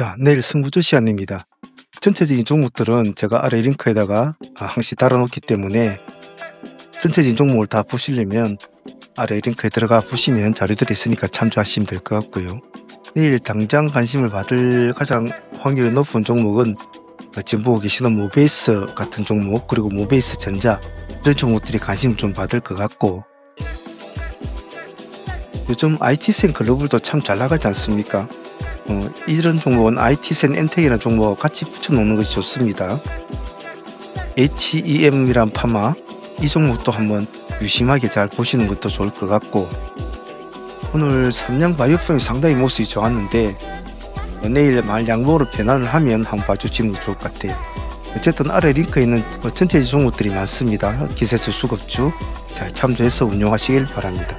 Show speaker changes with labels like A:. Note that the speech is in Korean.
A: 자, 내일 승부조 시간입니다. 전체적인 종목들은 제가 아래 링크에다가 아, 항시 달아놓기 때문에 전체적인 종목을 다 보시려면 아래 링크에 들어가 보시면 자료들이 있으니까 참조하시면 될 것 같고요. 내일 당장 관심을 받을 가장 확률이 높은 종목은 어, 지금 보고 계시는 모베이스 같은 종목 그리고 모베이스 전자 이런 종목들이 관심을 좀 받을 것 같고 요즘 IT센 글로벌도 참 잘 나가지 않습니까? 어, 이런 종목은 IT센 엔텍이라는 종목 같이 붙여놓는 것이 좋습니다. HEM이란 파마 이 종목도 한번 유심하게 잘 보시는 것도 좋을 것 같고 오늘 삼양 바이오폼이 상당히 모습이 좋았는데 어, 내일 말 양보로 변환을 하면 한번 봐주시는 게 좋을 것 같아요. 어쨌든 아래 링크에 있는 어, 전체 종목들이 많습니다. 기세주 수급주 잘 참조해서 운용하시길 바랍니다.